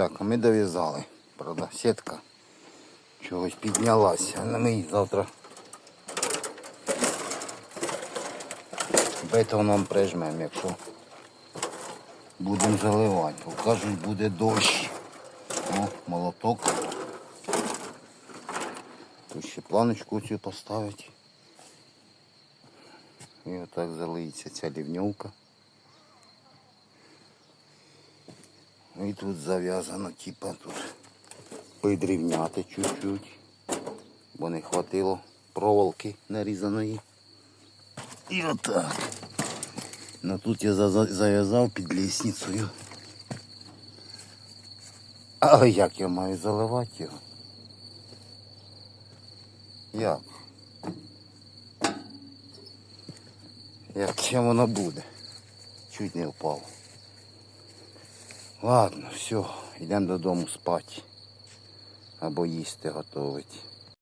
Так, ми дов'язали. Правда, сітка чогось піднялася. Але ми її завтра бетоном прижмемо, якщо будемо заливати. Бо кажуть, буде дощ. О, молоток. Тут ще планочку цю поставити. І отак залиється ця лівньовка. І тут зав'язано, типа тут підрівняти чуть-чуть, бо не хватило проволоки нарізаної. І отак. Ну тут я за- за- зав'язав під лісницею. А як я маю заливати його? Як? Як чим воно буде? Чуть не впав. Ладно, все, йдемо додому спати. Або їсти готувати.